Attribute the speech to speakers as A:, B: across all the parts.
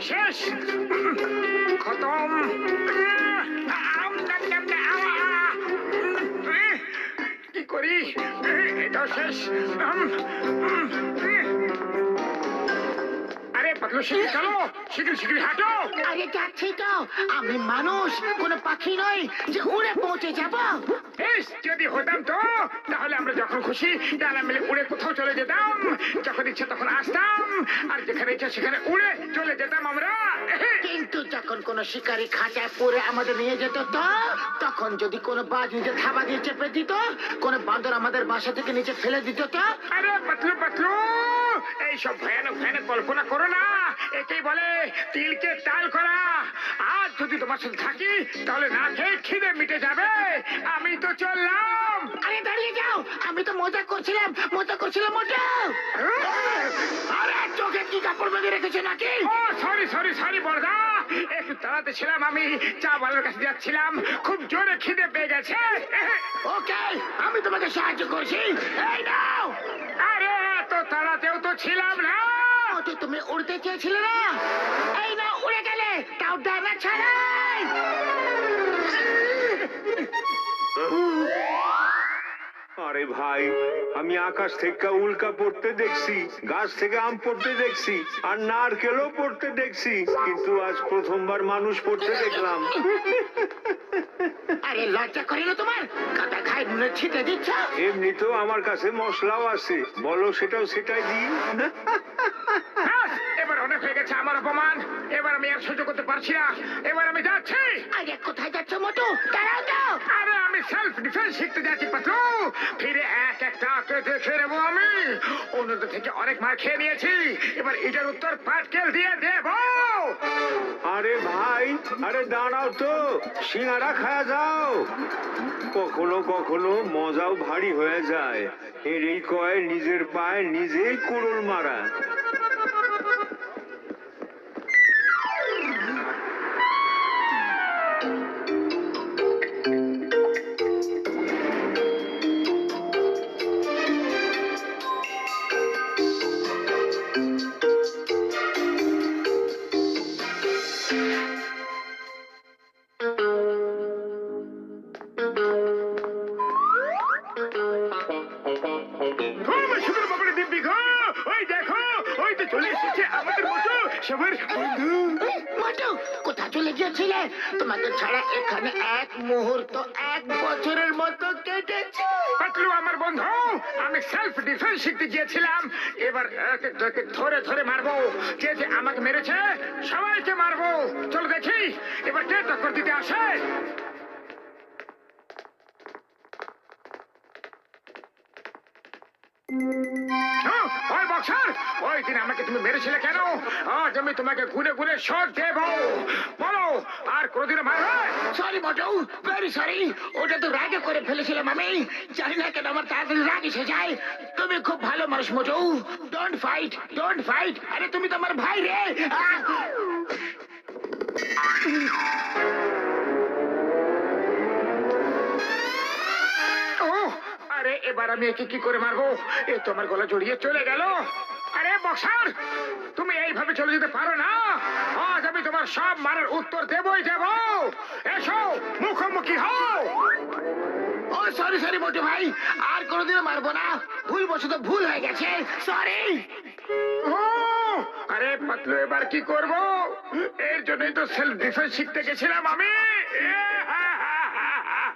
A: শেষ। খতম। কি করি? এটা শেষ। পাতলু শিখি চলো শিগগিরি শিগগিরি হাঁটো।
B: আরে যাচ্ছি তো। আমি মানুষ কোনো পাখি নই যে উড়ে পৌঁছে যাব।
A: বেশ যদি হতাম তো তাহলে আমরা যখন খুশি ডানা মিলে উড়ে কোথাও চলে যেতাম। যখন ইচ্ছে তখন আসতাম আর যেখানে ইচ্ছে সেখানে উড়ে চলে যেতাম আমরা।
B: কিন্তু যখন কোনো শিকারী খাঁচায় পরে আমাদের নিয়ে যেত তো তখন যদি কোনো বাজ নিচে থাবা দিয়ে চেপে দিত কোনো বান্দর আমাদের বাসা থেকে নিচে ফেলে দিত তো।
A: আরে পাতলু পাতলু। এইসব ভয়ানক ভয়ানক কল্পনা করো না। একেই বলে তিলকে তাল করা। আর যদি তোমার সাথে থাকি তাহলে না খেয়ে খিদে মিটে যাবে। আমি তো চললাম।
B: আরে দাঁড়িয়ে যাও। আমি তো মজা করছিলাম। মজা করছিলাম আরে চোখে কি কাপড় বেঁধে রেখেছে নাকি?
A: ও সরি সরি সরি বড়দা। একটু তাড়াতে ছিলাম আমি। চা বালার কাছে যাচ্ছিলাম। খুব জোরে খিদে পেয়ে গেছে।
B: ওকে আমি তোমাকে সাহায্য করছি। এই নাও।
A: ছিলাম না।
B: ওতে তুমি উড়তে চেয়েছিলে না? এই না উড়ে গেলে তাও ডানা ছাড়াই।
C: আরে ভাই আমি আকাশ থেকে উল্কা পড়তে দেখছি গাছ থেকে আম পড়তে দেখছি আর নারকেলও পড়তে দেখছি কিন্তু আজ প্রথমবার মানুষ পড়তে দেখলাম।
B: আরে লজ্জা করে না তোমার? কাটা খাই নুনে ছিটে দিচ্ছ?
C: এমনিতেও আমার কাছে মশলাও আছে। বলো সেটাও সেটাই দিই।
A: এবার অনেক হয়ে গেছে আমার অপমান। এবার আমি আর সহ্য করতে পারছি না। এবার আমি যাচ্ছি।
B: আরে কোথায় যাচ্ছ মোটু? দাঁড়াও তো।
A: আরে আমি সেলফ ডিফেন্স শিখতে যাচ্ছি পাতলু ফিরে এক একটা কে দেখে নেব আমি। অন্যদের থেকে অনেক মার খেয়ে নিয়েছি। এবার এটার উত্তর পাটকেল দিয়ে দেবো।
C: আরে ভাই, আরে দাঁড়াও তো, সিঙ্গারা খায়া যাও। কখনো কখনো মজাও ভারী হয়ে যায়। এর এই কয়, নিজের পায়ে নিজেই কুড়ুল মারা।
A: আমার সুন্দর বাবার দিব্যি গো। ওই দেখো ওই তো চলে এসেছে আমাদের মতো সবার বন্ধু।
B: মোটু কোথা চলে গিয়েছিলে? তোমাকে ছাড়া এখানে এক মুহূর্ত এক বছরের মতো কেটেছে।
A: পাতলু আমার বন্ধু আমি সেলফ ডিফেন্স শিখতে গিয়েছিলাম। এবার এক ধরে ধরে মারবো। যে যে আমাকে মেরেছে সবাইকে মারবো। চলো দেখি এবার কে টক্কর দিতে আসে? ওই বক্সার ওই দিন আমাকে তুমি মেরেছিলে কেন? আজ আমি তোমাকে গুনে গুনে শট দেব। বলো, আর কোনোদিনও মারবে
B: সরি মোটু ভেরি সরি ওটা তো রাগে করে ফেলেছিলাম আমি। জানি না কেন আমার তাড়াতাড়ি রাগ এসে যায়। তুমি খুব ভালো মানুষ, মোটু। ডোন্ট ফাইট ডোন্ট ফাইট আরে তুমি তো আমার ভাই রে।
A: এবার আমি একে কি করে মারবো? এ তো আমার গলা জড়িয়ে চলে গেল। আরে বক্সার তুমি এইভাবে চলে যেতে পারো না। আজ আমি তোমার সব মারার উত্তর দেবই দেব। এসো মুখোমুখি হও।
B: ও সরি সরি মোটু ভাই। আর কোনোদিনও মারবো না। ভুল বসত ভুল হয়ে গেছে। সরি
A: আরে পাতলু এবার কি করব? এর জন্যই তো সেলফ ডিফেন্স শিখতে গেছিলাম আমি। এ, হা, হা, হা, হা, হা।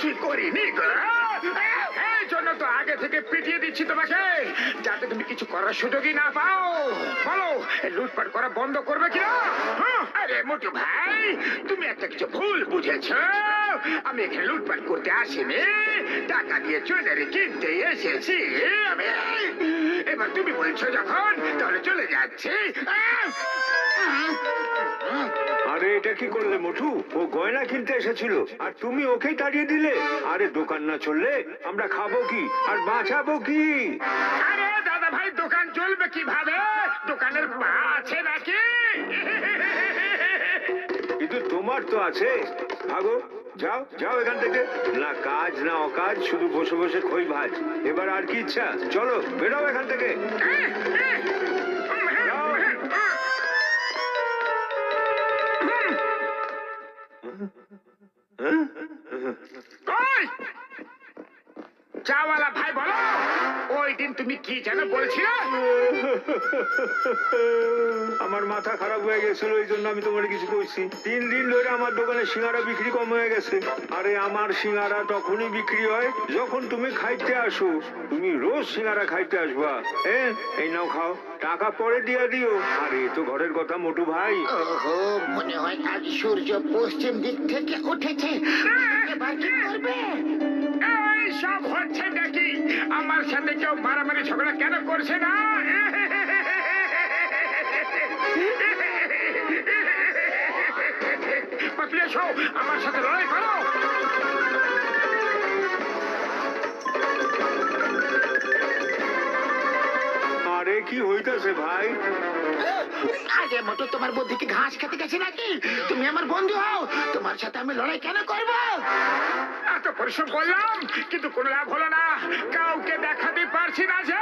A: কিছুই করিনি এই জন্য তো আগে থেকে পিটিয়ে দিচ্ছি তোমাকে। যাতে তুমি কিছু করার সুযোগই না পাও। বলো লুটপাট করা বন্ধ করবে কিনা? আরে মোটু ভাই, তুমি একটা কিছু ভুল বুঝেছ। আমি এখানে লুটপাট করতে আসিনি। টাকা দিয়ে জুয়েলারি কিনতে এসেছি আমি। এবার তুমি বলছো যখন, তাহলে চলে যাচ্ছি।
C: আরে এটা কি করলে মোটু ও গয়না কিনতে এসেছিল। আর তুমি ওকেই তাড়িয়ে দিলে। আরে দোকান না চললে আমরা খাব কি? আর বাঁচাবো কি?
A: আরে দাদা ভাই দোকান চলবে কীভাবে? দোকানের পা আছে নাকি?
C: কিন্তু তোমার তো আছে। ভাগো যাও যাও এখান থেকে। না কাজ না অকাজ শুধু বসে বসে খই ভাজ। এবার আর কি ইচ্ছা? চলো বেরো এখান থেকে।
A: চাওয়ালা ভাই বলো। ওই দিন তুমি কি যেন বলছিলে?
C: আমার মাথা খারাপ হয়ে গেছিল এই জন্য আমি তোমার কিছু কইছি। তিন দিন ধরে আমার দোকানে সিঙ্গারা বিক্রি কম হয়ে গেছে। আরে আমার সিঙ্গারা তখনই বিক্রি হয় যখন তুমি খাইতে আসো। তুমি রোজ সিঙ্গারা খাইতে আসবা। এ এই নাও খাও। টাকা পরে দিয়ে দিও। আরে তো ঘরের কথা মোটু ভাই।
B: ওহো মনে হয় আজ সূর্য পশ্চিম দিক থেকে উঠেছে। এবার কি করবে?
A: সব হচ্ছে নাকি? আমার সাথে কেউ মারামারি ঝগড়া কেন করছে না? পাতলি এসো আমার সাথে লড়াই করো।
C: আরে কি হইতাছে ভাই?
B: আগে মতো তোমার বুদ্ধি কি ঘাস খেতে গেছে নাকি? তুমি আমার বন্ধু হও তোমার সাথে আমি লড়াই কেন করব?
A: পরিশ্রম করলাম কিন্তু কোনো লাভ হলো না। কাউকে দেখাতে পারছি না যে।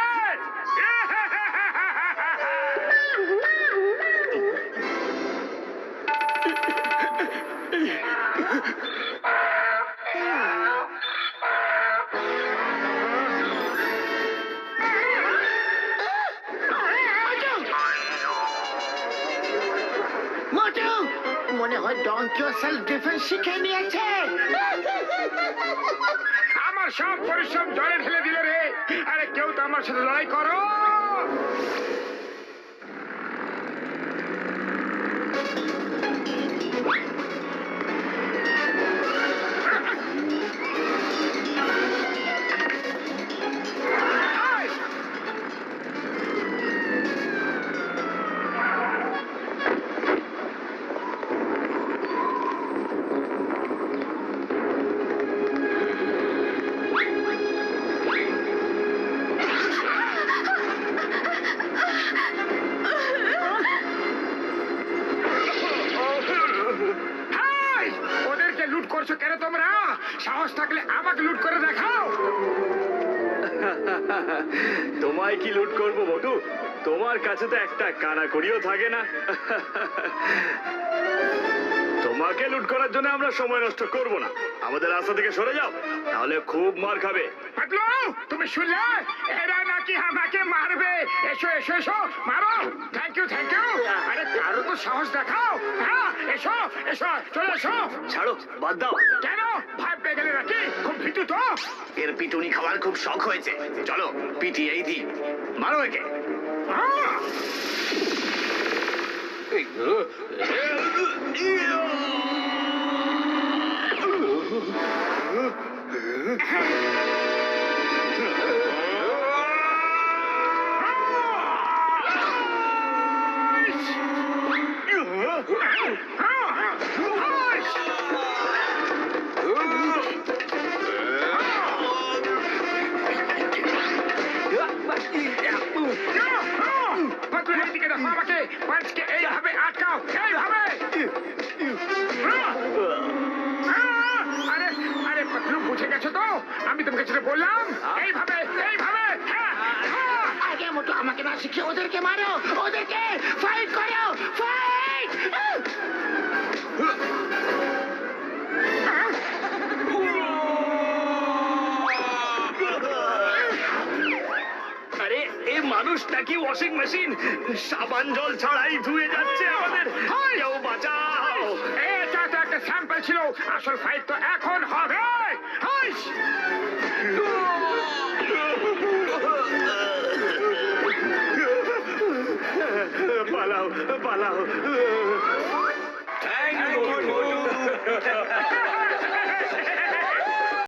B: সেলফ ডিফেন্স শিখে নিয়েছে
A: আমার সব পরিশ্রম জলে ঢেলে দিলে রে। আরে কেউ তো আমার সাথে লড়াই করো। সাহস থাকলে আমাকে লুট করে দেখাও।
D: তোমায় কি লুট করব বটু? তোমার কাছে তো একটা কানা করিও থাকে না। তোমাকে লুট করার জন্য আমরা সময় নষ্ট করব না। আমাদের রাস্তা থেকে সরে যাও তাহলে খুব মার খাবে।
A: তুমি শুনলে? এরা নাকি আমাকে মারবে? এসো এসো এসো মারো। থ্যাংক ইউ থ্যাংক ইউ আরে কারও তো সাহস দেখাও। হ্যাঁ এসো এসো চলে এসো।
D: ছাড়ো বাদ দাও।
A: কেন? পেয়ে গেলে নাকি? খুব ভীতু তো।
D: এর পিটুনি খাওয়ার খুব শখ হয়েছে। চলো পিটি এই দি মারো একে।
A: আহ! পাতলু এইদিকে দেখো আমাকে পাঁচকে এইভাবে আটকাও, এইভাবে! আরে আরে পাতলু বুঝে গেছো তো? আমি তোমাকে যেটা বললাম, এইভাবে এইভাবে হ্যাঁ হ্যাঁ।
B: আগে মতো আমাকে না শিখে ওদেরকে মারো, ওদেরকে ফাইট করো ফাইট
D: মানুষটা কি ওয়াশিং মেশিন সাবান জল ছাড়াই ধুয়ে যাচ্ছে আমাদের। কেউ বাঁচাও।
A: এটা তো একটা স্যাম্পল ছিল। আসল ফাইট তো এখন হবে। হাইস!